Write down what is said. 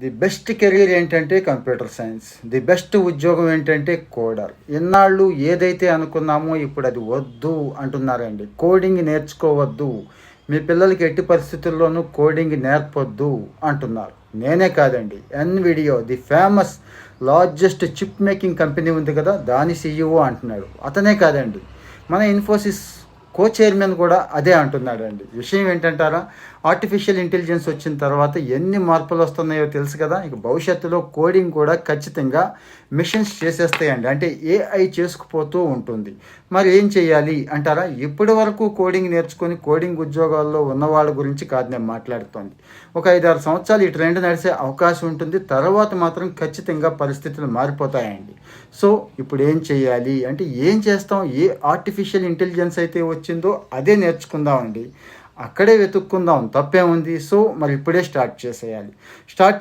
The best career ఏంటంటే computer science the best ఉద్యోగం ఏంటంటే కోడర్ ఎన్నాళ్ళు ఏదైతే అనుకున్నామో ఇప్పుడు అది వద్దు అంటున్నారండి. కోడింగ్ నేర్చుకోవద్దు. మీ పిల్లలకి ఎట్టి పరిస్థితుల్లోనూ కోడింగ్ నేర్పొద్దు అంటున్నారు. నేనే కాదండి. Nvidia the famous largest chip making company ఉంది కదా దాని సీఈఓ అంటున్నాడు. అతనే కాదండి. మన ఇన్ఫోసిస్ కో చైర్మన్ కూడా అదే అంటున్నాడు అండి విషయం ఏంటంటారా? ఆర్టిఫిషియల్ ఇంటెలిజెన్స్ వచ్చిన తర్వాత ఎన్ని మార్పులు వస్తున్నాయో తెలుసు కదా? ఇక భవిష్యత్తులో కోడింగ్ కూడా ఖచ్చితంగా మిషన్స్ చేసేస్తాయండి. అంటే ఏఐ చేసుకుపోతూ ఉంటుంది. మరి ఏం చేయాలి అంటారా? ఇప్పటి వరకు కోడింగ్ నేర్చుకొని కోడింగ్ ఉద్యోగాల్లో ఉన్న వాళ్ళ గురించి కాదు నేను మాట్లాడుతోంది. ఒక ఐదారు సంవత్సరాలు ఈ ట్రెండ్ నడిచే అవకాశం ఉంటుంది. తర్వాత మాత్రం ఖచ్చితంగా పరిస్థితులు మారిపోతాయండి. సో ఇప్పుడు ఏం చేయాలి? అంటే ఏం చేస్తాం? ఏ ఆర్టిఫిషియల్ ఇంటెలిజెన్స్ అయితే వచ్చిందో అదే నేర్చుకుందామండి. అక్కడే వెతుక్కుందాం తప్పేముంది? సో మరి ఇప్పుడే స్టార్ట్ చేసేయాలి. స్టార్ట్